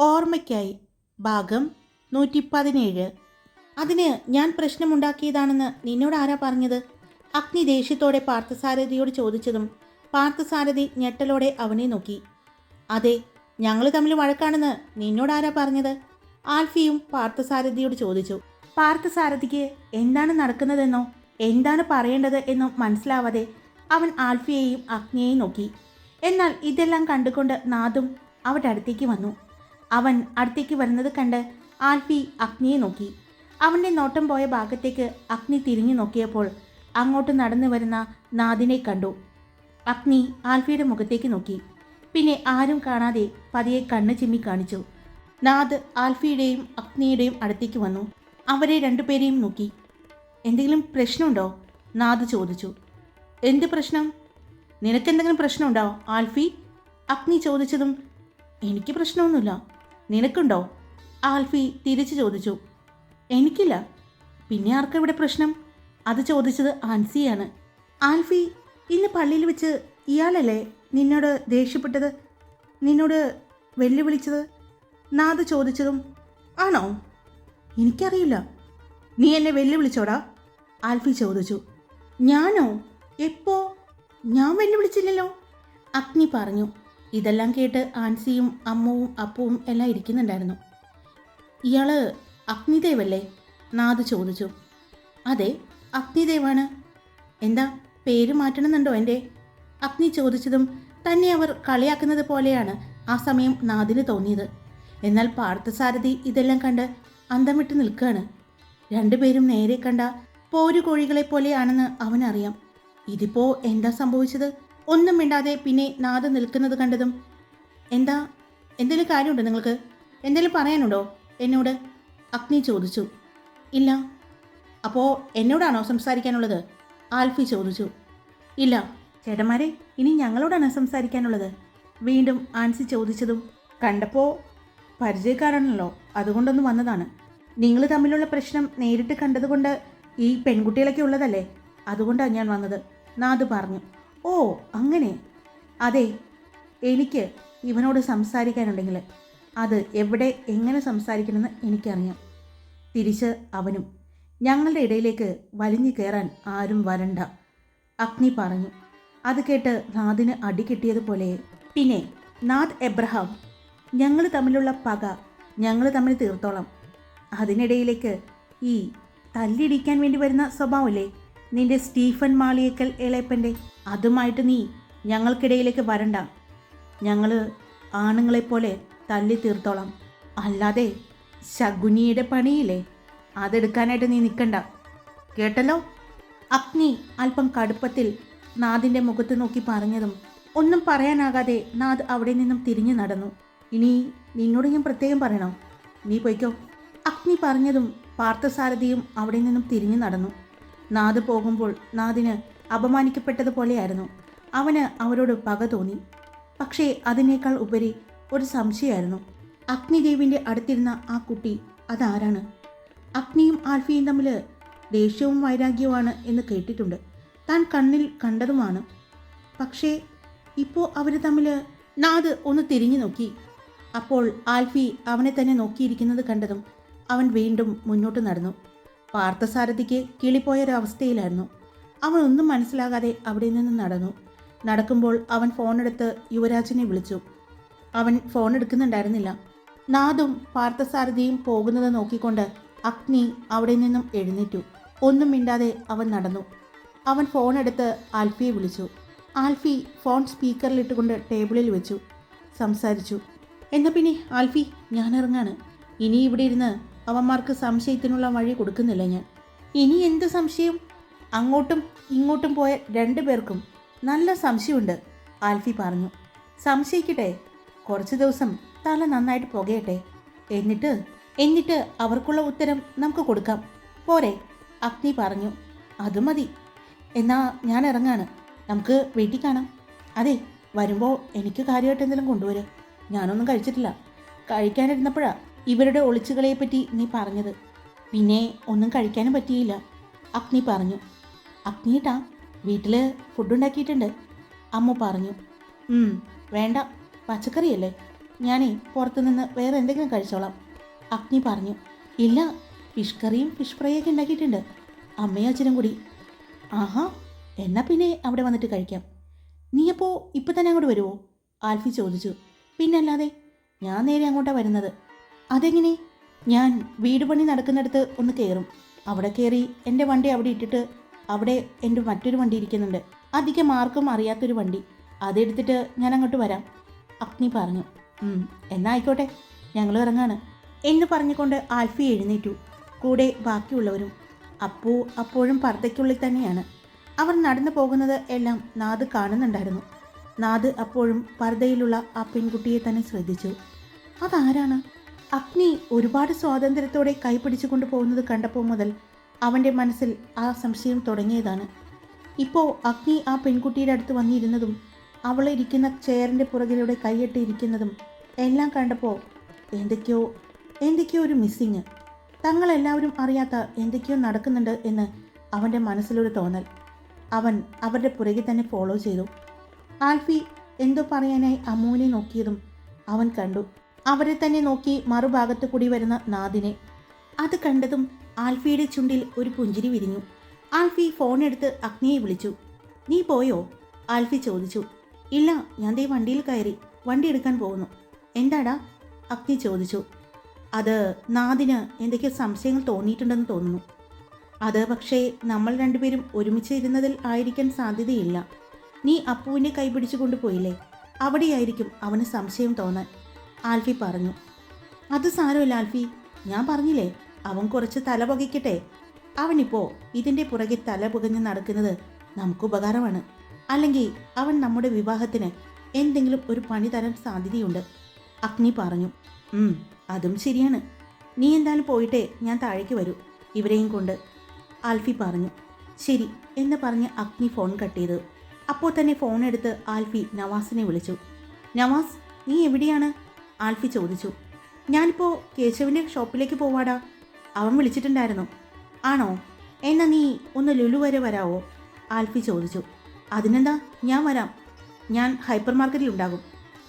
ഓർമ്മയ്ക്കായി. ഭാഗം നൂറ്റി പതിനേഴ് അതിന് ഞാൻ പ്രശ്നമുണ്ടാക്കിയതാണെന്ന് നിന്നോട് ആരാ പറഞ്ഞത്? അഗ്നി ദേഷ്യത്തോടെ പാർത്ഥസാരഥിയോട് ചോദിച്ചതും പാർത്ഥസാരഥി ഞെട്ടലോടെ അവനെ നോക്കി. അതെ ഞങ്ങൾ തമ്മിൽ വഴക്കാണെന്ന് നിന്നോട് ആരാ പറഞ്ഞത്? ആൽഫിയും പാർത്ഥസാരഥിയോട് ചോദിച്ചു. പാർത്ഥസാരഥിക്ക് എന്താണ് നടക്കുന്നതെന്നോ എന്താണ് പറയേണ്ടത് എന്നോ മനസ്സിലാവാതെ അവൻ ആൽഫിയെയും അഗ്നിയെയും നോക്കി. എന്നാൽ ഇതെല്ലാം കണ്ടുകൊണ്ട് നാദും അവരുടെ അടുത്തേക്ക് വന്നു. അവൻ അടുത്തേക്ക് വരുന്നത് കണ്ട് ആൽഫി അഗ്നിയെ നോക്കി. അവന്റെ നോട്ടം പോയ ഭാഗത്തേക്ക് അഗ്നി തിരിഞ്ഞു നോക്കിയപ്പോൾ അങ്ങോട്ട് നടന്നു വരുന്ന നാദിനെ കണ്ടു. അഗ്നി ആൽഫിയുടെ മുഖത്തേക്ക് നോക്കി. പിന്നെ ആരും കാണാതെ പതിയെ കണ്ണ് ചിമ്മി കാണിച്ചു. നാദ് ആൽഫിയുടെയും അഗ്നിയുടെയും അടുത്തേക്ക് വന്നു. അവരെ രണ്ടുപേരെയും നോക്കി. എന്തെങ്കിലും പ്രശ്നമുണ്ടോ? നാദ് ചോദിച്ചു. എന്ത് പ്രശ്നം? നിനക്കെന്തെങ്കിലും പ്രശ്നമുണ്ടോ ആൽഫി? അഗ്നി ചോദിച്ചതും എനിക്ക് പ്രശ്നമൊന്നുമില്ല. നിനക്കുണ്ടോ? ആൽഫി തിരിച്ചു ചോദിച്ചു. എനിക്കില്ല. പിന്നെ ആർക്കെവിടെ പ്രശ്നം? അത് ചോദിച്ചത് ആൻസിയാണ്. ആൽഫി ഇന്ന് പള്ളിയിൽ വെച്ച് ഇയാളല്ലേ നിന്നോട് ദേഷ്യപ്പെട്ടത്? നിന്നോട് വെല്ലുവിളിച്ചത്? നാദ് ചോദിച്ചതും ആണോ? എനിക്കറിയില്ല. നീ എന്നെ വെല്ലുവിളിച്ചോടാ? ആൽഫി ചോദിച്ചു. ഞാനോ? എപ്പോ? ഞാൻ വെല്ലുവിളിച്ചില്ലല്ലോ. അഗ്നി പറഞ്ഞു. ഇതെല്ലാം കേട്ട് ആൻസിയും അമ്മവും അപ്പുവും എല്ലാം ഇരിക്കുന്നുണ്ടായിരുന്നു. ഇയാൾ അഗ്നിദേവല്ലേ? നാദ് ചോദിച്ചു. അതെ അഗ്നിദേവാണ്. എന്താ പേര് മാറ്റണമെന്നുണ്ടോ എന്റെ? അഗ്നി ചോദിച്ചതും തന്നെ അവർ കളിയാക്കുന്നത് പോലെയാണ് ആ സമയം നാദിന് തോന്നിയത്. എന്നാൽ പാർത്ഥസാരഥി ഇതെല്ലാം കണ്ട് അന്തം വിട്ട് നിൽക്കുകയാണ്. രണ്ടുപേരും നേരെ കണ്ട പോരുകോഴികളെ പോലെയാണെന്ന് അവനറിയാം. ഇതിപ്പോ എന്താ സംഭവിച്ചത്? ഒന്നും മിണ്ടാതെ പിന്നെ നാദ് നിൽക്കുന്നത് കണ്ടതും എന്താ? എന്തെങ്കിലും കാര്യമുണ്ടോ നിങ്ങൾക്ക്? എന്തെങ്കിലും പറയാനുണ്ടോ? എന്നോട് അഗ്നി ചോദിച്ചു. ഇല്ല. അപ്പോൾ എന്നോടാണോ സംസാരിക്കാനുള്ളത്? ആൽഫി ചോദിച്ചു. ഇല്ല. ചേട്ടന്മാരെ ഇനി ഞങ്ങളോടാണ് സംസാരിക്കാനുള്ളത്. വീണ്ടും ആൻസി ചോദിച്ചതും കണ്ടപ്പോൾ പരിചയക്കാരാണല്ലോ അതുകൊണ്ടൊന്ന് വന്നതാണ്. നിങ്ങൾ തമ്മിലുള്ള പ്രശ്നം നേരിട്ട് കണ്ടതുകൊണ്ട് ഈ പെൺകുട്ടികളൊക്കെ ഉള്ളതല്ലേ? അതുകൊണ്ടാണ് ഞാൻ വന്നത്. നാദ് പറഞ്ഞു. ഓ അങ്ങനെ. അതെ എനിക്ക് ഇവനോട് സംസാരിക്കാനുണ്ടെങ്കിൽ അത് എവിടെ എങ്ങനെ സംസാരിക്കണമെന്ന് എനിക്കറിയാം. തിരിച്ച് അവനും ഞങ്ങളുടെ ഇടയിലേക്ക് വലിഞ്ഞു കയറാൻ ആരും വരണ്ട. അഗ്നി പറഞ്ഞു. അത് കേട്ട് നാദിന് അടി കിട്ടിയതുപോലെ പിന്നെ നാദ് എബ്രഹാം ഞങ്ങൾ തമ്മിലുള്ള പക ഞങ്ങൾ തമ്മിൽ തീർത്തോളാം. അതിനിടയിലേക്ക് ഈ തല്ലിടിക്കാൻ വേണ്ടി വരുന്ന സ്വഭാവമല്ലേ? നിന്റെ സ്റ്റീഫൻ മാളിയേക്കൽ ഇളയപ്പന്റെ അതുമായിട്ട് നീ ഞങ്ങൾക്കിടയിലേക്ക് വരണ്ട. ഞങ്ങൾ ആണുങ്ങളെപ്പോലെ തല്ലി തീർത്തോളാം. അല്ലാതെ ശകുനിയുടെ പണിയില്ലേ? അതെടുക്കാനായിട്ട് നീ നിൽക്കണ്ട കേട്ടല്ലോ? അഗ്നി അല്പം കടുപ്പത്തിൽ നാദിന്റെ മുഖത്ത് നോക്കി പറഞ്ഞതും ഒന്നും പറയാനാകാതെ നാദ് അവിടെ നിന്നും തിരിഞ്ഞു നടന്നു. ഇനി നിന്നോട് ഞാൻ പ്രത്യേകം പറയണം? നീ പൊയ്ക്കോ. അഗ്നി പറഞ്ഞതും പാർത്ഥസാരഥിയും അവിടെ നിന്നും തിരിഞ്ഞു നടന്നു. നാദ് പോകുമ്പോൾ നാദിന് അപമാനിക്കപ്പെട്ടതുപോലെയായിരുന്നു. അവന് അവരോട് പക തോന്നി. പക്ഷേ അതിനേക്കാൾ ഉപരി ഒരു സംശയമായിരുന്നു. അഗ്നിദേവിന്റെ അടുത്തിരുന്ന ആ കുട്ടി അതാരാണ്? അഗ്നിയും ആൽഫിയും തമ്മിൽ ദേഷ്യവും വൈരാഗ്യവുമാണ് എന്ന് കേട്ടിട്ടുണ്ട്. താൻ കണ്ണിൽ കണ്ടതുമാണ്. പക്ഷേ ഇപ്പോൾ അവർ തമ്മിൽ നാദ് ഒന്ന് തിരിഞ്ഞു നോക്കി. അപ്പോൾ ആൽഫി അവനെ തന്നെ നോക്കിയിരിക്കുന്നത് കണ്ടതും അവൻ വീണ്ടും മുന്നോട്ട് നടന്നു. പാർത്ഥസാരഥിക്ക് കിളിപ്പോയൊരവസ്ഥയിലായിരുന്നു അവൻ ഒന്നും മനസ്സിലാകാതെ അവിടെ നിന്ന് നടന്നു. നടക്കുമ്പോൾ അവൻ ഫോണെടുത്ത് യുവരാജനെ വിളിച്ചു. അവൻ ഫോൺ എടുക്കുന്നുണ്ടായിരുന്നില്ല നാദും പാർത്ഥസാരഥിയും പോകുന്നത് നോക്കിക്കൊണ്ട് അഗ്നി അവിടെ നിന്നും എഴുന്നേറ്റു. ഒന്നും മിണ്ടാതെ അവൻ നടന്നു. അവൻ ഫോൺ എടുത്ത് ആൽഫിയെ വിളിച്ചു. ആൽഫി ഫോൺ സ്പീക്കറിലിട്ടുകൊണ്ട് ടേബിളിൽ വെച്ചു. സംസാരിച്ചു. എന്നാൽ പിന്നെ ആൽഫി ഞാൻ ഇറങ്ങാണ് ഇനി ഇവിടെ ഇരുന്ന് അവന്മാർക്ക് സംശയത്തിനുള്ള വഴി കൊടുക്കുന്നില്ല ഞാൻ. ഇനി എന്ത് സംശയം? അങ്ങോട്ടും ഇങ്ങോട്ടും പോയ രണ്ടു പേർക്കും നല്ല സംശയമുണ്ട് ആൽഫി പറഞ്ഞു. സംശയിക്കട്ടെ കുറച്ച് ദിവസം തല നന്നായിട്ട് പുകയട്ടെ. എന്നിട്ട് എന്നിട്ട് അവർക്കുള്ള ഉത്തരം നമുക്ക് കൊടുക്കാം. പോരെ അഗ്നി പറഞ്ഞു. അത് മതി. എന്നാ ഞാൻ ഇറങ്ങാണ്. നമുക്ക് വീട്ടിൽ കാണാം. അതെ വരുമ്പോൾ എനിക്ക് കാര്യമായിട്ട് എന്തെങ്കിലും കൊണ്ടുവരും. ഞാനൊന്നും കഴിച്ചിട്ടില്ല. കഴിക്കാനിരുന്നപ്പോഴാ ഇവരുടെ ഒളിച്ചുകളെ പറ്റി നീ പറഞ്ഞത്. പിന്നെ ഒന്നും കഴിക്കാനും പറ്റിയില്ല അഗ്നി പറഞ്ഞു. അഗ്നിട്ടാ വീട്ടിൽ ഫുഡ് ഉണ്ടാക്കിയിട്ടുണ്ട്. അമ്മ പറഞ്ഞു വേണ്ട പച്ചക്കറിയല്ലേ. ഞാനേ പുറത്തുനിന്ന് വേറെ എന്തെങ്കിലും കഴിച്ചോളാം. അഗ്നി പറഞ്ഞു ഇല്ല ഫിഷ് കറിയും ഫിഷ് ഫ്രൈയൊക്കെ ഉണ്ടാക്കിയിട്ടുണ്ട്. അമ്മയും അച്ഛനും കൂടി. ആഹാ എന്നാൽ പിന്നെ അവിടെ വന്നിട്ട് കഴിക്കാം. നീ അപ്പോൾ ഇപ്പം തന്നെ അങ്ങോട്ട് വരുമോ ആൽഫി ചോദിച്ചു. പിന്നല്ലാതെ ഞാൻ നേരെ അങ്ങോട്ടാണ് വരുന്നത്. അതെങ്ങനെ? ഞാൻ വീട് പണി നടക്കുന്നിടത്ത് ഒന്ന് കയറും. അവിടെ കയറി എന്റെ വണ്ടി അവിടെ ഇട്ടിട്ട് അവിടെ എന്റെ മറ്റൊരു വണ്ടി ഇരിക്കുന്നുണ്ട്. അധികം ആർക്കും അറിയാത്തൊരു വണ്ടി. അതെടുത്തിട്ട് ഞാൻ അങ്ങോട്ട് വരാം. അഗ്നി പറഞ്ഞു. "ഉം, എന്നാ ആയിക്കോട്ടെ ഞങ്ങൾ ഇറങ്ങാണ്. എന്ന് പറഞ്ഞുകൊണ്ട് ആൽഫി എഴുന്നേറ്റു. കൂടെ ബാക്കിയുള്ളവരും. അപ്പു അപ്പോഴും പർദ്ദയ്ക്കുള്ളിൽ തന്നെയാണ്. അവർ നടന്നു പോകുന്നത് എല്ലാം നാദ് കാണുന്നുണ്ടായിരുന്നു. നാദ് അപ്പോഴും പർദ്ദയിലുള്ള ആ പെൺകുട്ടിയെ തന്നെ ശ്രദ്ധിച്ചു. അതാരാണ്? അഗ്നി ഒരുപാട് സ്വാതന്ത്ര്യത്തോടെ കൈപിടിച്ചു കൊണ്ടുപോകുന്നത് കണ്ടപ്പോൾ മുതൽ അവന്റെ മനസ്സിൽ ആ സംശയം തുടങ്ങിയതാണ്. ഇപ്പോൾ അഗ്നി ആ പെൺകുട്ടിയുടെ അടുത്ത് വന്നിരുന്നതും അവളിരിക്കുന്ന ചെയറിന്റെ പുറകിലൂടെ കൈയിട്ട് ഇരിക്കുന്നതും എല്ലാം കണ്ടപ്പോൾ എന്തൊക്കെയോ എന്തൊക്കെയോ ഒരു മിസ്സിങ് തങ്ങളെല്ലാവരും അറിയാത്ത എന്തൊക്കെയോ നടക്കുന്നുണ്ട് എന്ന് അവന്റെ മനസ്സിലൊരു തോന്നൽ. അവൻ അവരുടെ പുറകെ തന്നെ ഫോളോ ചെയ്തു. ആൽഫി എന്തോ പറയാനായി അമ്മുവിനെ നോക്കിയതും അവൻ കണ്ടു. അവരെ തന്നെ നോക്കി മറുഭാഗത്ത് കൂടി വരുന്ന നാദിനെ. അത് കണ്ടതും ആൽഫിയുടെ ചുണ്ടിൽ ഒരു പുഞ്ചിരി വിരിഞ്ഞു. ആൽഫി ഫോൺ എടുത്ത് അഗ്നിയെ വിളിച്ചു. നീ പോയോ? ആൽഫി ചോദിച്ചു. ഇല്ല ഞാൻ ദേ വണ്ടിയിൽ കയറി. വണ്ടി എടുക്കാൻ പോകുന്നു. എന്താടാ? അഗ്നി ചോദിച്ചു. അത് നാദിന് എന്തൊക്കെയോ സംശയങ്ങൾ തോന്നിയിട്ടുണ്ടെന്ന് തോന്നുന്നു. അത് പക്ഷേ നമ്മൾ രണ്ടുപേരും ഒരുമിച്ച് ഇരുന്നതിൽ ആയിരിക്കാൻ സാധ്യതയില്ല. നീ അപ്പുവിനെ കൈപിടിച്ചു കൊണ്ടുപോയില്ലേ? അവിടെയായിരിക്കും അവന് സംശയം തോന്നാൻ. ആൽഫി പറഞ്ഞു. അത് സാരമില്ല ആൽഫി. ഞാൻ പറഞ്ഞില്ലേ? അവൻ കുറച്ച് തല പുകയ്ക്കട്ടെ. അവനിപ്പോ ഇതിന്റെ പുറകെ തല പുകഞ്ഞ് നടക്കുന്നത് നമുക്ക് ഉപകാരമാണ്. അല്ലെങ്കിൽ അവൻ നമ്മുടെ വിവാഹത്തിന് എന്തെങ്കിലും ഒരു പണി തരാൻ സാധ്യതയുണ്ട്. അഗ്നി പറഞ്ഞു "ഉം, അതും ശരിയാണ്. നീ എന്തായാലും പോയിട്ടേ ഞാൻ താഴേക്ക് വരൂ. ഇവരെയും കൊണ്ട് ആൽഫി പറഞ്ഞു ശരി എന്ന് പറഞ്ഞ് അഗ്നി ഫോൺ കട്ട് ചെയ്തു. അപ്പോൾ തന്നെ ഫോൺ എടുത്ത് ആൽഫി നവാസിനെ വിളിച്ചു. നവാസ് നീ എവിടെയാണ്? ആൽഫി ചോദിച്ചു. ഞാനിപ്പോൾ കേശവിന്റെ ഷോപ്പിലേക്ക് പോവാടാ. അവൻ വിളിച്ചിട്ടുണ്ടായിരുന്നു. ആണോ? എന്നാ നീ ഒന്ന് ലുലു വരെ വരാവോ? ആൽഫി ചോദിച്ചു. അതിനെന്താ? ഞാൻ വരാം. ഞാൻ ഹൈപ്പർ മാർക്കറ്റിൽ ഉണ്ടാകും.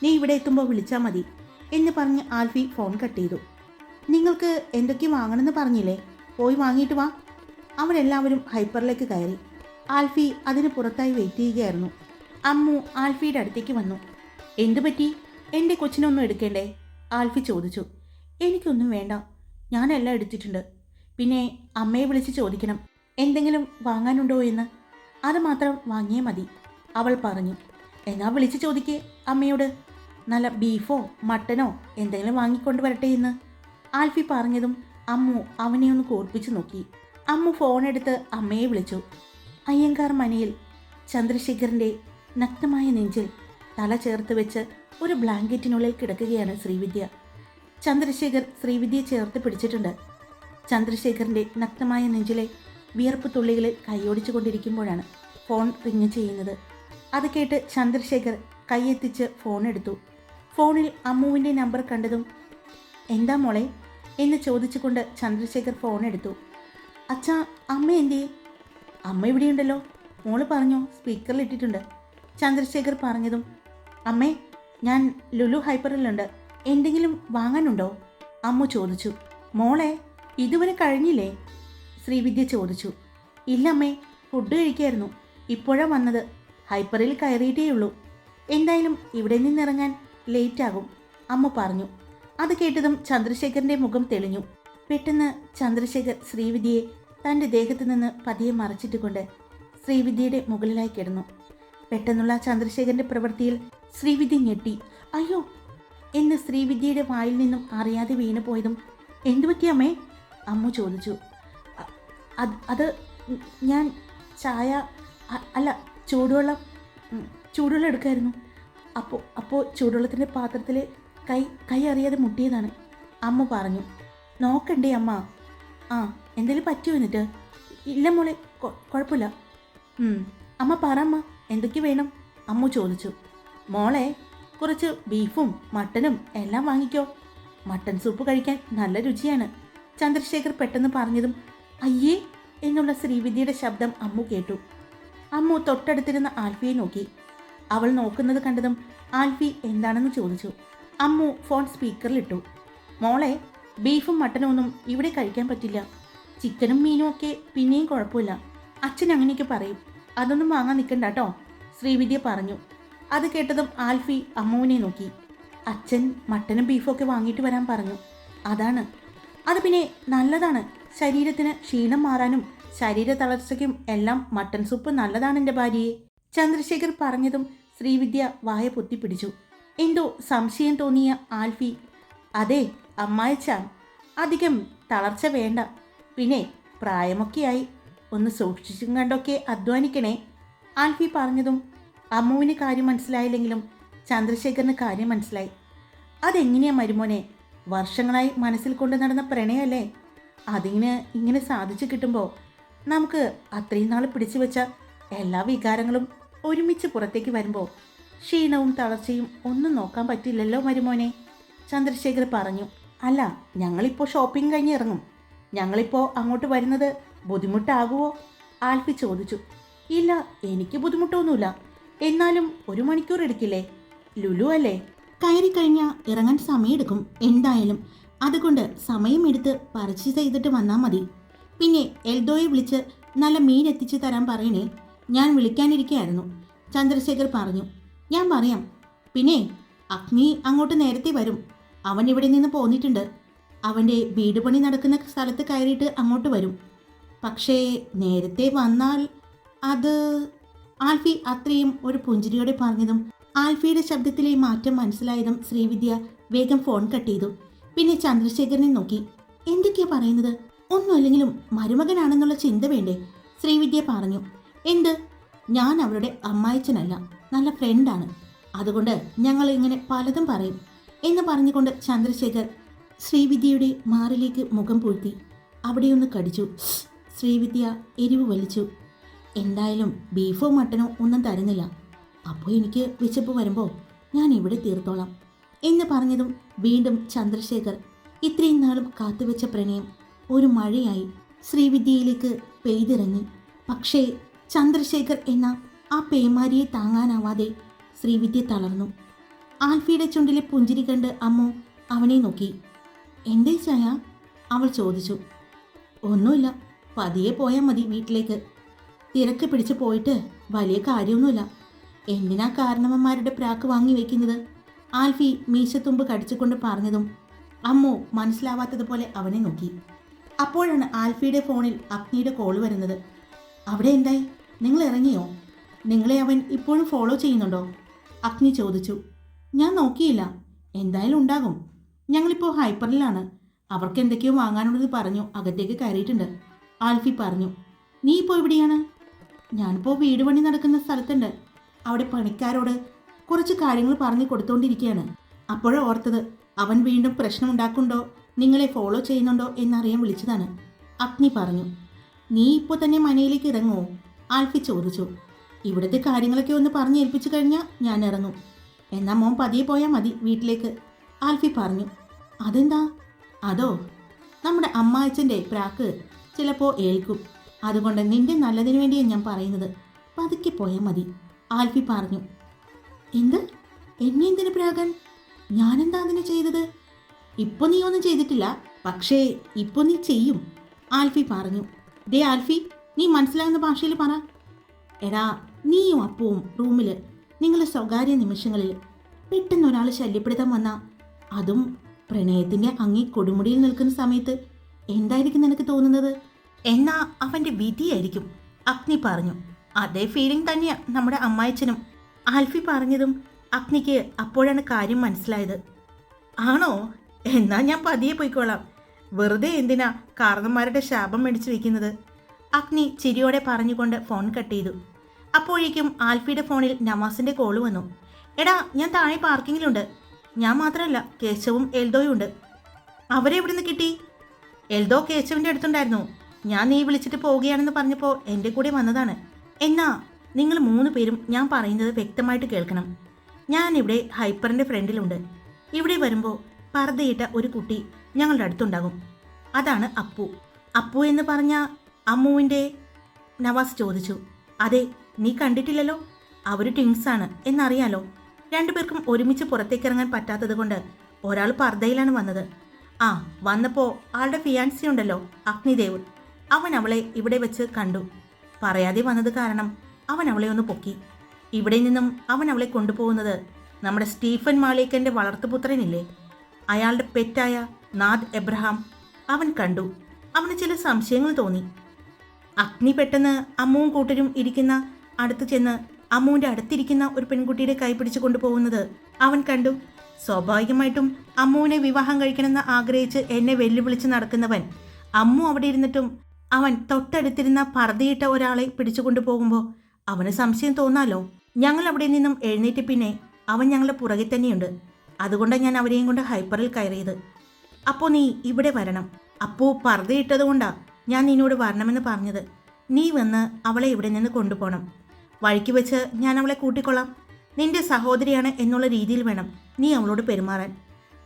നീ ഇവിടെ എത്തുമ്പോൾ വിളിച്ചാൽ മതി എന്ന് പറഞ്ഞ് ആൽഫി ഫോൺ കട്ട് ചെയ്തു. നിങ്ങൾക്ക് എന്തൊക്കെ വാങ്ങണമെന്ന് പറഞ്ഞില്ലേ? പോയി വാങ്ങിയിട്ട് വാ. അവരെല്ലാവരും ഹൈപ്പറിലേക്ക് കയറി. ആൽഫി അതിന് പുറത്തായി വെയിറ്റ് ചെയ്യുകയായിരുന്നു. അമ്മു ആൽഫിയുടെ അടുത്തേക്ക് വന്നു. എന്തു പറ്റി? എന്റെ കൊച്ചിനൊന്നും എടുക്കേണ്ടേ? ആൽഫി ചോദിച്ചു. എനിക്കൊന്നും വേണ്ട. ഞാനെല്ലാം എടുത്തിട്ടുണ്ട്. പിന്നെ അമ്മയെ വിളിച്ച് ചോദിക്കണം എന്തെങ്കിലും വാങ്ങാനുണ്ടോ എന്ന്. അത് മാത്രം വാങ്ങിയേ മതി അവൾ പറഞ്ഞു. എന്നാ വിളിച്ച് ചോദിക്കേ അമ്മയോട്. നല്ല ബീഫോ മട്ടനോ എന്തെങ്കിലും വാങ്ങിക്കൊണ്ട് വരട്ടെ എന്ന്. ആൽഫി പറഞ്ഞതും അമ്മു അവനെ ഒന്ന് കോർപ്പിച്ചു നോക്കി. അമ്മു ഫോൺ എടുത്ത് അമ്മയെ വിളിച്ചു. അയ്യങ്കാർ മനയിൽ ചന്ദ്രശേഖറിന്റെ നഗ്നമായ നെഞ്ചിൽ തല ചേർത്ത് വെച്ച് ഒരു ബ്ലാങ്കറ്റിനുള്ളിൽ കിടക്കുകയാണ് ശ്രീവിദ്യ. ചന്ദ്രശേഖർ ശ്രീവിദ്യയെ ചേർത്ത് പിടിച്ചിട്ടുണ്ട്. ചന്ദ്രശേഖറിന്റെ നഗ്നമായ നെഞ്ചിലെ വിയർപ്പ് തുള്ളികളിൽ കൈയോടിച്ചു കൊണ്ടിരിക്കുമ്പോഴാണ് ഫോൺ റിങ് ചെയ്യുന്നത്. അത് കേട്ട് ചന്ദ്രശേഖർ കൈയെത്തിച്ച് ഫോൺ എടുത്തു. ഫോണിൽ അമ്മുവിന്റെ നമ്പർ കണ്ടതും എന്താ മോളെ? എന്ന് ചോദിച്ചുകൊണ്ട് ചന്ദ്രശേഖർ ഫോൺ എടുത്തു. അച്ഛാ അമ്മ എന്തേ അമ്മ ഇവിടെയുണ്ടല്ലോ. മോൾ പറഞ്ഞു സ്പീക്കറിൽ ഇട്ടിട്ടുണ്ട്. ചന്ദ്രശേഖർ പറഞ്ഞതും അമ്മേ ഞാൻ ലുലു ഹൈപ്പറിലുണ്ട്. എന്തെങ്കിലും വാങ്ങാനുണ്ടോ? അമ്മു ചോദിച്ചു. മോളെ ഇതുവരെ കഴിഞ്ഞില്ലേ? ശ്രീവിദ്യ ചോദിച്ചു. ഇല്ലമ്മേ ഫുഡ് കഴിക്കായിരുന്നു. ഇപ്പോഴാ വന്നത്. ഹൈപ്പറിൽ കയറിയിട്ടേ ഉള്ളൂ. എന്തായാലും ഇവിടെ നിന്നിറങ്ങാൻ ലേറ്റാകും അമ്മ പറഞ്ഞു. അത് കേട്ടതും ചന്ദ്രശേഖരന്റെ മുഖം തെളിഞ്ഞു. പെട്ടെന്ന് ചന്ദ്രശേഖർ ശ്രീവിദ്യയെ തന്റെ ദേഹത്ത് നിന്ന് പതിയെ മറച്ചിട്ടുകൊണ്ട് ശ്രീവിദ്യയുടെ മുകളിലായി കിടന്നു. പെട്ടെന്നുള്ള ചന്ദ്രശേഖരന്റെ പ്രവൃത്തിയിൽ ശ്രീവിദ്യ ഞെട്ടി. അയ്യോ എന്ന് ശ്രീവിദ്യയുടെ വായിൽ നിന്നും അറിയാതെ വീണു പോയതും എന്തുപറ്റിയമ്മേ അമ്മു? ചോദിച്ചു. അത് അത് ഞാൻ ചായ അല്ല ചൂടുവെള്ളം ചൂടുവെള്ളം എടുക്കായിരുന്നു. അപ്പോൾ അപ്പോൾ ചൂടുവെള്ളത്തിന്റെ പാത്രത്തിൽ കൈ കൈ അറിയാതെ മുട്ടിയതാണ്. അമ്മ പറഞ്ഞു നോക്കണ്ടേ അമ്മ. ആ എന്തെങ്കിലും പറ്റുമോ എന്നിട്ട്? ഇല്ല മോളെ കുഴപ്പമില്ല അമ്മ പറ അമ്മ എന്തൊക്കെ വേണം? അമ്മു ചോദിച്ചു. മോളെ കുറച്ച് ബീഫും മട്ടനും എല്ലാം വാങ്ങിക്കോ. മട്ടൻ സൂപ്പ് കഴിക്കാൻ നല്ല രുചിയാണ്. ചന്ദ്രശേഖർ പെട്ടെന്ന് പറഞ്ഞതും അയ്യേ എന്നുള്ള ശ്രീവിദ്യയുടെ ശബ്ദം അമ്മു കേട്ടു. അമ്മു തൊട്ടടുത്തിരുന്ന ആൽഫിയെ നോക്കി. അവൾ നോക്കുന്നത് കണ്ടതും ആൽഫി എന്താണെന്ന് ചോദിച്ചു. അമ്മു ഫോൺ സ്പീക്കറിലിട്ടു. മോളെ ബീഫും മട്ടനും ഒന്നും ഇവിടെ കഴിക്കാൻ പറ്റില്ല. ചിക്കനും മീനും ഒക്കെ പിന്നെയും കുഴപ്പമില്ല. അച്ഛൻ അങ്ങനെയൊക്കെ പറയും. അതൊന്നും വാങ്ങാൻ നിൽക്കണ്ട കേട്ടോ ശ്രീവിദ്യ പറഞ്ഞു. അത് കേട്ടതും ആൽഫി അമ്മുവിനെ നോക്കി. അച്ഛൻ മട്ടനും ബീഫൊക്കെ വാങ്ങിയിട്ട് വരാൻ പറഞ്ഞു. അതാണ്. അത് പിന്നെ നല്ലതാണ്. ശരീരത്തിന് ക്ഷീണം മാറാനും ശരീര തളർച്ചയ്ക്കും എല്ലാം മട്ടൻ സൂപ്പ് നല്ലതാണ് എന്റെ ഭാര്യയെ. ചന്ദ്രശേഖർ പറഞ്ഞതും ശ്രീവിദ്യ വായ പൊത്തിപ്പിടിച്ചു എന്തോ സംശയം തോന്നിയ ആൽഫി അതെ അമ്മായച്ച. അധികം തളർച്ച വേണ്ട. പിന്നെ പ്രായമൊക്കെയായി. ഒന്ന് സൂക്ഷിച്ചും കണ്ടൊക്കെ അധ്വാനിക്കണേ. ആൽഫി പറഞ്ഞതും അമ്മുവിന് കാര്യം മനസ്സിലായില്ലെങ്കിലും ചന്ദ്രശേഖറിന് കാര്യം മനസ്സിലായി. അതെങ്ങനെയാ മരുമോനെ? വർഷങ്ങളായി മനസ്സിൽ കൊണ്ടു നടന്ന പ്രണയമല്ലേ? അതിന് ഇങ്ങനെ സാധിച്ചു കിട്ടുമ്പോൾ നമുക്ക് അത്രയും നാൾ പിടിച്ചു വെച്ച എല്ലാ വികാരങ്ങളും ഒരുമിച്ച് പുറത്തേക്ക് വരുമ്പോൾ ക്ഷീണവും തളർച്ചയും ഒന്നും നോക്കാൻ പറ്റില്ലല്ലോ മരുമോനെ. ചന്ദ്രശേഖർ പറഞ്ഞു അല്ല ഞങ്ങളിപ്പോൾ ഷോപ്പിംഗ് കഴിഞ്ഞ് ഇറങ്ങും. ഞങ്ങളിപ്പോൾ അങ്ങോട്ട് വരുന്നത് ബുദ്ധിമുട്ടാകുമോ ആൽഫി ചോദിച്ചു ഇല്ല എനിക്ക് ബുദ്ധിമുട്ടൊന്നുമില്ല. എന്നാലും ഒരു മണിക്കൂർ എടുക്കില്ലേ? ലുലു അല്ലേ? കയറി കഴിഞ്ഞാൽ ഇറങ്ങാൻ സമയമെടുക്കും എന്തായാലും. അതുകൊണ്ട് സമയം സമയമെടുത്ത് പർച്ചേസ് ചെയ്തിട്ട് വന്നാൽ മതി. പിന്നെ എൽദോയെ വിളിച്ച് നല്ല മീൻ എത്തിച്ചു തരാൻ പറയണേ. ഞാൻ വിളിക്കാനിരിക്കുകയായിരുന്നു ചന്ദ്രശേഖർ പറഞ്ഞു. ഞാൻ പറയാം. പിന്നെ അഗ്നി അങ്ങോട്ട് നേരത്തെ വരും. അവൻ ഇവിടെ നിന്ന് പോന്നിട്ടുണ്ട്. അവന്റെ വീട് പണി നടക്കുന്ന സ്ഥലത്ത് കയറിയിട്ട് അങ്ങോട്ട് വരും. പക്ഷേ നേരത്തെ വന്നാൽ അത് ആൽഫി അത്രയും ഒരു പുഞ്ചിരിയോടെ പറഞ്ഞതും ആൽഫിയുടെ ശബ്ദത്തിലെ മാറ്റം മനസ്സിലായതും ശ്രീവിദ്യ വേഗം ഫോൺ കട്ട് ചെയ്തു. പിന്നെ ചന്ദ്രശേഖരനെ നോക്കി. എന്തൊക്കെയാ പറയുന്നത്? ഒന്നുമല്ലെങ്കിലും മരുമകനാണെന്നുള്ള ചിന്ത വേണ്ടേ? ശ്രീവിദ്യ പറഞ്ഞു. എന്ത്? ഞാൻ അവരുടെ അമ്മായിച്ചനല്ല. നല്ല ഫ്രണ്ടാണ് അതുകൊണ്ട് ഞങ്ങൾ ഇങ്ങനെ പലതും പറയും. എന്ന് പറഞ്ഞുകൊണ്ട് ചന്ദ്രശേഖർ ശ്രീവിദ്യയുടെ മാറിലേക്ക് മുഖം പൂഴ്ത്തി. അവിടെയൊന്ന് കടിച്ചു. ശ്രീവിദ്യ എരിവ് വലിച്ചു. എന്തായാലും ബീഫോ മട്ടനോ ഒന്നും തരുന്നില്ല. അപ്പോൾ എനിക്ക് വിശപ്പ് വരുമ്പോൾ ഞാൻ ഇവിടെ തീർത്തോളാം എന്ന് പറഞ്ഞതും വീണ്ടും ചന്ദ്രശേഖർ ഇത്രയും നാളും കാത്തുവെച്ച പ്രണയം ഒരു മഴയായി ശ്രീവിദ്യയിലേക്ക് പെയ്തിറങ്ങി. പക്ഷേ ചന്ദ്രശേഖർ എന്ന ആ പേമാരിയെ താങ്ങാനാവാതെ ശ്രീവിദ്യ തളർന്നു. ആൽഫിയുടെ ചുണ്ടിലെ പുഞ്ചിരി കണ്ട് അമ്മു അവനെ നോക്കി. എന്തേ ചായ? അവൾ ചോദിച്ചു. ഒന്നുമില്ല പതിയെ പോയാൽ മതി വീട്ടിലേക്ക്. തിരക്ക് പിടിച്ച് പോയിട്ട് വലിയ കാര്യമൊന്നുമില്ല. എന്തിനാ കാരണവന്മാരുടെ പ്രാക്ക് വാങ്ങി വെക്കുന്നത്? ആൽഫി മീശത്തുമ്പ് കടിച്ചുകൊണ്ട് പറഞ്ഞതും അമ്മു മനസ്സിലാവാത്തതുപോലെ അവനെ നോക്കി. അപ്പോഴാണ് ആൽഫിയുടെ ഫോണിൽ അഗ്നിയുടെ കോൾ വരുന്നത്. അവിടെ എന്തായി? നിങ്ങൾ ഇറങ്ങിയോ? നിങ്ങളെ അവൻ ഇപ്പോഴും ഫോളോ ചെയ്യുന്നുണ്ടോ? അഗ്നി ചോദിച്ചു. ഞാൻ നോക്കിയില്ല. എന്തായാലും ഉണ്ടാകും. ഞങ്ങളിപ്പോൾ ഹൈപ്പറിലാണ്. അവർക്ക് എന്തൊക്കെയോ വാങ്ങാനുള്ളത് പറഞ്ഞു അകത്തേക്ക് കയറിയിട്ടുണ്ട്. ആൽഫി പറഞ്ഞു. നീ ഇപ്പോൾ എവിടെയാണ്? ഞാനിപ്പോൾ വീട് പണി നടക്കുന്ന സ്ഥലത്തുണ്ട്. അവിടെ പണിക്കാരോട് കുറച്ച് കാര്യങ്ങൾ പറഞ്ഞു കൊടുത്തുകൊണ്ടിരിക്കുകയാണ് അപ്പോഴേ ഓർത്തത് അവൻ വീണ്ടും പ്രശ്നമുണ്ടാക്കുന്നുണ്ടോ? നിങ്ങളെ ഫോളോ ചെയ്യുന്നുണ്ടോ എന്നറിയാൻ വിളിച്ചതാണ്. അഗ്നി പറഞ്ഞു നീ ഇപ്പോൾ തന്നെ മനയിലേക്ക് ഇറങ്ങുമോ ആൽഫി ചോദിച്ചു. ഇവിടുത്തെ കാര്യങ്ങളൊക്കെ ഒന്ന് പറഞ്ഞ് ഏൽപ്പിച്ചു കഴിഞ്ഞാൽ ഞാൻ ഇറങ്ങും. എന്നാൽ മോൻ പതിയെ പോയാൽ മതി വീട്ടിലേക്ക്. ആൽഫി പറഞ്ഞു അതെന്താ? അതോ നമ്മുടെ അമ്മായച്ചന്റെ പ്രാക്ക് ചിലപ്പോൾ ഏൽക്കും. അതുകൊണ്ട് നിന്റെ നല്ലതിനു വേണ്ടിയാണ് ഞാൻ പറയുന്നത്. പതുക്കെ പോയാൽ മതി. ആൽഫി പറഞ്ഞു. എന്ത്? എന്നെ എന്തിനു പ്രാഗൻ? ഞാനെന്താ അതിന് ചെയ്തത്? ഇപ്പൊ നീ ഒന്നും ചെയ്തിട്ടില്ല പക്ഷേ ഇപ്പൊ നീ ചെയ്യും. ആൽഫി പറഞ്ഞു. ദേ ആൽഫി നീ മനസ്സിലാകുന്ന ഭാഷയിൽ പറ. എടാ നീയും അപ്പവും റൂമിൽ നിങ്ങളുടെ സ്വകാര്യ നിമിഷങ്ങളിൽ പെട്ടെന്ന് ഒരാൾ ശല്യപ്പെടുത്താൻ വന്ന അതും പ്രണയത്തിന്റെ അങ്ങേ കൊടുമുടിയിൽ നിൽക്കുന്ന സമയത്ത്. എന്തായിരിക്കും നിനക്ക് തോന്നുന്നത്? എന്നാ അവന്റെ വിധിയായിരിക്കും. അഗ്നി പറഞ്ഞു. അതേ ഫീലിംഗ് തന്നെയാ നമ്മുടെ അമ്മായച്ചനും. ആൽഫി പറഞ്ഞതും അഗ്നിക്ക് അപ്പോഴാണ് കാര്യം മനസ്സിലായത്. ആണോ? എന്നാ ഞാൻ പതിയെ പോയിക്കോളാം. വെറുതെ എന്തിനാ കാരണന്മാരുടെ ശാപം മേടിച്ചു വെക്കുന്നത് അഗ്നി ചിരിയോടെ പറഞ്ഞുകൊണ്ട് ഫോൺ കട്ട് ചെയ്തു. അപ്പോഴേക്കും ആൽഫിയുടെ ഫോണിൽ നവാസിന്റെ കോൾ വന്നു. എടാ ഞാൻ താഴെ പാർക്കിങ്ങിലുണ്ട്. ഞാൻ മാത്രമല്ല കേശവും എൽദോയും ഉണ്ട്. അവരെ എവിടെ നിന്ന് കിട്ടി? എൽദോ കേശവിന്റെ അടുത്തുണ്ടായിരുന്നു. ഞാൻ നീ വിളിച്ചിട്ട് പോവുകയാണെന്ന് പറഞ്ഞപ്പോൾ എന്റെ കൂടെ വന്നതാണ്. എന്നാ നിങ്ങൾ മൂന്ന് പേരും ഞാൻ പറയുന്നത് വ്യക്തമായിട്ട് കേൾക്കണം. ഞാൻ ഇവിടെ ഹൈപ്പറിന്റെ ഫ്രണ്ടിലുണ്ട്. ഇവിടെ വരുമ്പോൾ പർദ്ദയിട്ട ഒരു കുട്ടി ഞങ്ങളുടെ അടുത്തുണ്ടാകും. അതാണ് അപ്പു. അപ്പു എന്ന് പറഞ്ഞ അമ്മുവിന്റെ നവാസ് ചോദിച്ചു. അതെ നീ കണ്ടിട്ടില്ലല്ലോ? അവർ ട്വിൻസാണ് എന്നറിയാലോ? രണ്ടുപേർക്കും ഒരുമിച്ച് പുറത്തേക്ക് ഇറങ്ങാൻ പറ്റാത്തത് കൊണ്ട് ഒരാൾ പർദ്ദയിലാണ് വന്നത്. ആ വന്നപ്പോൾ ആളുടെ ഫിയാൻസി ഉണ്ടല്ലോ അഗ്നിദേവ്. അവൻ അവളെ ഇവിടെ വെച്ച് കണ്ടു. പറയാതെ വന്നത് കാരണം അവൻ അവളെ ഒന്ന് പൊക്കി. ഇവിടെ നിന്നും അവൻ അവളെ കൊണ്ടുപോകുന്നത് നമ്മുടെ സ്റ്റീഫൻ മാളേക്കന്റെ വളർത്തുപുത്രനില്ലേ? അയാളുടെ പെറ്റായ നാദ് എബ്രഹാം അവൻ കണ്ടു. അവന് ചില സംശയങ്ങൾ തോന്നി. അഗ്നി പെട്ടെന്ന് അമ്മുവും കൂട്ടരും ഇരിക്കുന്ന അടുത്ത് ചെന്ന് അമ്മുവിന്റെ അടുത്തിരിക്കുന്ന ഒരു പെൺകുട്ടിയുടെ കൈ പിടിച്ചു കൊണ്ടുപോകുന്നത് അവൻ കണ്ടു. സ്വാഭാവികമായിട്ടും അമ്മുവിനെ വിവാഹം കഴിക്കണമെന്ന് ആഗ്രഹിച്ച് എന്നെ വെല്ലുവിളിച്ച് നടക്കുന്നവൻ അമ്മു അവിടെ ഇരുന്നിട്ടും അവൻ തൊട്ടടുത്തിരുന്ന പറതിയിട്ട ഒരാളെ പിടിച്ചുകൊണ്ടു പോകുമ്പോൾ അവന് സംശയം തോന്നാലോ? ഞങ്ങൾ അവിടെ നിന്നും എഴുന്നേറ്റ് പിന്നെ അവൻ ഞങ്ങളുടെ പുറകിൽ തന്നെയുണ്ട്. അതുകൊണ്ടാണ് ഞാൻ അവരെയും കൊണ്ട് ഹൈപ്പറിൽ കയറിയത്. അപ്പോൾ നീ ഇവിടെ വരണം. അപ്പോൾ പറതിയിട്ടത് കൊണ്ടാ ഞാൻ നിന്നോട് വരണമെന്ന് പറഞ്ഞത്. നീ വന്ന് അവളെ ഇവിടെ നിന്ന് കൊണ്ടുപോകണം. വഴിക്ക് വെച്ച് ഞാൻ അവളെ കൂട്ടിക്കൊള്ളാം. നിന്റെ സഹോദരിയാണ് എന്നുള്ള രീതിയിൽ വേണം നീ അവളോട് പെരുമാറാൻ.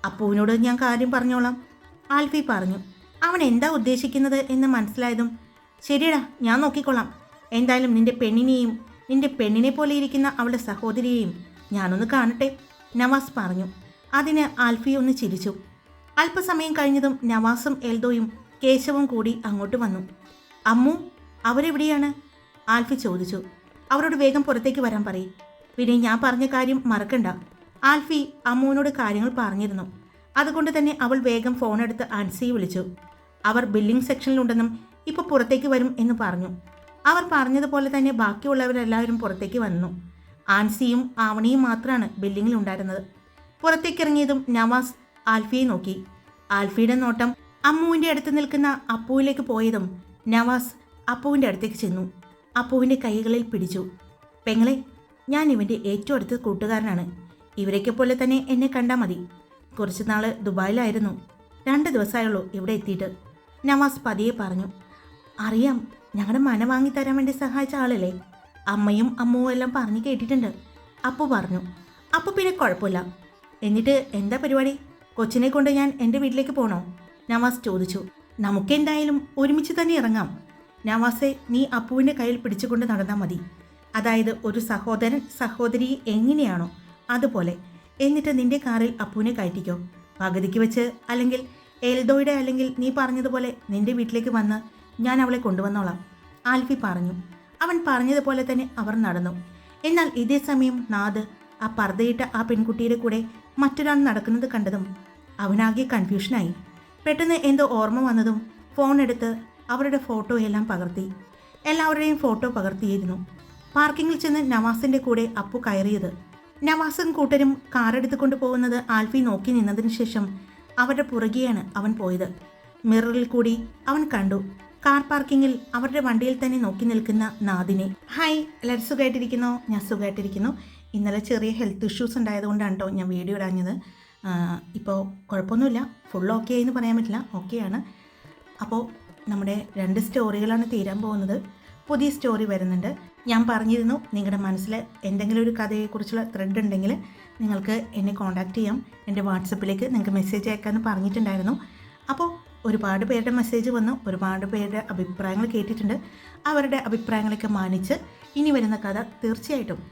അപ്പുവിനോട് ഞാൻ കാര്യം പറഞ്ഞോളാം. ആൽഫി പറഞ്ഞു. അവൻ എന്താ ഉദ്ദേശിക്കുന്നത് എന്ന് മനസ്സിലായതും ശരിയടാ ഞാൻ നോക്കിക്കൊള്ളാം. എന്തായാലും നിന്റെ പെണ്ണിനെയും നിന്റെ പെണ്ണിനെ പോലെ ഇരിക്കുന്ന അവളുടെ സഹോദരിയെയും ഞാനൊന്ന് കാണട്ടെ നവാസ് പറഞ്ഞു. അതിന് ആൽഫി ഒന്ന് ചിരിച്ചു. അല്പസമയം കഴിഞ്ഞതും നവാസും എൽദോയും കേശവും കൂടി അങ്ങോട്ട് വന്നു. അമ്മു അവരെവിടെയാണ്? ആൽഫി ചോദിച്ചു. അവരോട് വേഗം പുറത്തേക്ക് വരാൻ പറയും. പിന്നെ ഞാൻ പറഞ്ഞ കാര്യം മറക്കണ്ട ആൽഫി അമ്മുവിനോട് കാര്യങ്ങൾ പറഞ്ഞിരുന്നു. അതുകൊണ്ട് തന്നെ അവൾ വേഗം ഫോണെടുത്ത് ആൻസിയെ വിളിച്ചു. അവർ ബില്ലിംഗ് സെക്ഷനിലുണ്ടെന്നും ഇപ്പോൾ പുറത്തേക്ക് വരും എന്ന് പറഞ്ഞു. അവർ പറഞ്ഞതുപോലെ തന്നെ ബാക്കിയുള്ളവരെല്ലാവരും പുറത്തേക്ക് വന്നു. ആൻസിയും ആവണിയും മാത്രമാണ് ബില്ലിങ്ങിൽ ഉണ്ടായിരുന്നത് പുറത്തേക്കിറങ്ങിയതും നവാസ് ആൽഫിയെ നോക്കി. ആൽഫിയുടെ നോട്ടം അമ്മുവിന്റെ അടുത്ത് നിൽക്കുന്ന അപ്പുവിലേക്ക് പോയതും നവാസ് അപ്പുവിന്റെ അടുത്തേക്ക് ചെന്നു. അപ്പുവിന്റെ കൈകളിൽ പിടിച്ചു. പെങ്ങളെ ഞാൻ ഇവന്റെ ഏറ്റവും അടുത്ത കൂട്ടുകാരനാണ്. ഇവരെയൊക്കെ പോലെ തന്നെ എന്നെ കണ്ടാൽ മതി. കുറച്ച് നാൾ ദുബായിലായിരുന്നു. രണ്ട് ദിവസമായുള്ളൂ ഇവിടെ എത്തിയിട്ട്. നവാസ് പതിയെ പറഞ്ഞു അറിയാം ഞങ്ങളുടെ മന വാങ്ങി തരാൻ വേണ്ടി സഹായിച്ച ആളല്ലേ? അമ്മയും അമ്മവും എല്ലാം പറഞ്ഞു കേട്ടിട്ടുണ്ട്. അപ്പു പറഞ്ഞു അപ്പു പിന്നെ കുഴപ്പമില്ല. എന്നിട്ട് എന്താ പരിപാടി? കൊച്ചിനെ കൊണ്ട് ഞാൻ എന്റെ വീട്ടിലേക്ക് പോകണോ നവാസ് ചോദിച്ചു നമുക്കെന്തായാലും ഒരുമിച്ച് തന്നെ ഇറങ്ങാം. നവാസെ നീ അപ്പുവിന്റെ കയ്യിൽ പിടിച്ചുകൊണ്ട് നടന്നാൽ മതി. അതായത് ഒരു സഹോദരൻ സഹോദരി എങ്ങനെയാണോ അതുപോലെ എന്നിട്ട് നിന്റെ കാറിൽ അപ്പുവിനെ കയറ്റിക്കോ. പകുതിക്ക് വെച്ച് അല്ലെങ്കിൽ എൽദോയുടെ അല്ലെങ്കിൽ നീ പറഞ്ഞതുപോലെ നിന്റെ വീട്ടിലേക്ക് വന്ന് ഞാൻ അവളെ കൊണ്ടുവന്നോളാം. ആൽഫി പറഞ്ഞു. അവൻ പറഞ്ഞതുപോലെ തന്നെ അവർ നടന്നു. എന്നാൽ ഇതേ സമയം നാദ് ആ പർദ്ദയിട്ട ആ പെൺകുട്ടിയുടെ കൂടെ മറ്റൊരാൾ നടക്കുന്നത് കണ്ടതും അവനാകെ കൺഫ്യൂഷനായി. പെട്ടെന്ന് എന്തോ ഓർമ്മ വന്നതും ഫോൺ എടുത്ത് അവരുടെ ഫോട്ടോ എല്ലാം പകർത്തി. എല്ലാവരുടെയും ഫോട്ടോ പകർത്തിയിരുന്നു. പാർക്കിങ്ങിൽ ചെന്ന് നവാസിന്റെ കൂടെ അപ്പു കയറിയത്. നവാസും കൂട്ടരും കാറെടുത്തുകൊണ്ട് പോകുന്നത് ആൽഫി നോക്കി നിന്നതിന് ശേഷം അവരുടെ പുറകെയാണ് അവൻ പോയത്. മിററിൽ കൂടി അവൻ കണ്ടു. കാർ പാർക്കിങ്ങിൽ അവരുടെ വണ്ടിയിൽ തന്നെ നോക്കി നിൽക്കുന്ന നാദിനെ. ഹായ് എല്ലാവരും സുഖമായിട്ടിരിക്കുന്നു? ഞാൻ സുഖമായിട്ടിരിക്കുന്നു. ഇന്നലെ ചെറിയ ഹെൽത്ത് ഇഷ്യൂസ് ഉണ്ടായതുകൊണ്ടാണ് കേട്ടോ ഞാൻ വീഡിയോ ഇടാഞ്ഞത്. ഇപ്പോൾ കുഴപ്പമൊന്നുമില്ല. ഫുൾ ഓക്കെ എന്ന് പറയാൻ പറ്റില്ല. ഓക്കെയാണ് അപ്പോൾ നമ്മുടെ രണ്ട് സ്റ്റോറികളാണ് തീരാൻ പോകുന്നത്. പുതിയ സ്റ്റോറി വരുന്നുണ്ട്. ഞാൻ പറഞ്ഞിരുന്നു നിങ്ങളുടെ മനസ്സിൽ എന്തെങ്കിലും ഒരു കഥയെക്കുറിച്ചുള്ള ത്രെഡ് ഉണ്ടെങ്കിൽ നിങ്ങൾക്ക് എന്നെ കോൺടാക്റ്റ് ചെയ്യാം. എന്റെ വാട്സപ്പിലേക്ക് നിങ്ങൾക്ക് മെസ്സേജ് അയക്കാമെന്ന് പറഞ്ഞിട്ടുണ്ടായിരുന്നു. അപ്പോൾ ഒരുപാട് പേരുടെ മെസ്സേജ് വന്നു. ഒരുപാട് പേരുടെ അഭിപ്രായങ്ങൾ കേട്ടിട്ടുണ്ട്. അവരുടെ അഭിപ്രായങ്ങളൊക്കെ മാനിച്ച് ഇനി വരുന്ന കഥ തീർച്ചയായിട്ടും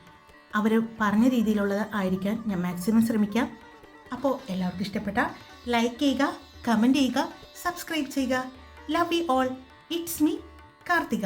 അവർ പറഞ്ഞ രീതിയിലുള്ളത് ആയിരിക്കാൻ ഞാൻ മാക്സിമം ശ്രമിക്കാം. അപ്പോൾ എല്ലാവർക്കും ഇഷ്ടപ്പെട്ട ലൈക്ക് ചെയ്യുക കമന്റ് ചെയ്യുക സബ്സ്ക്രൈബ് ചെയ്യുക. Love you all it's me Karthika.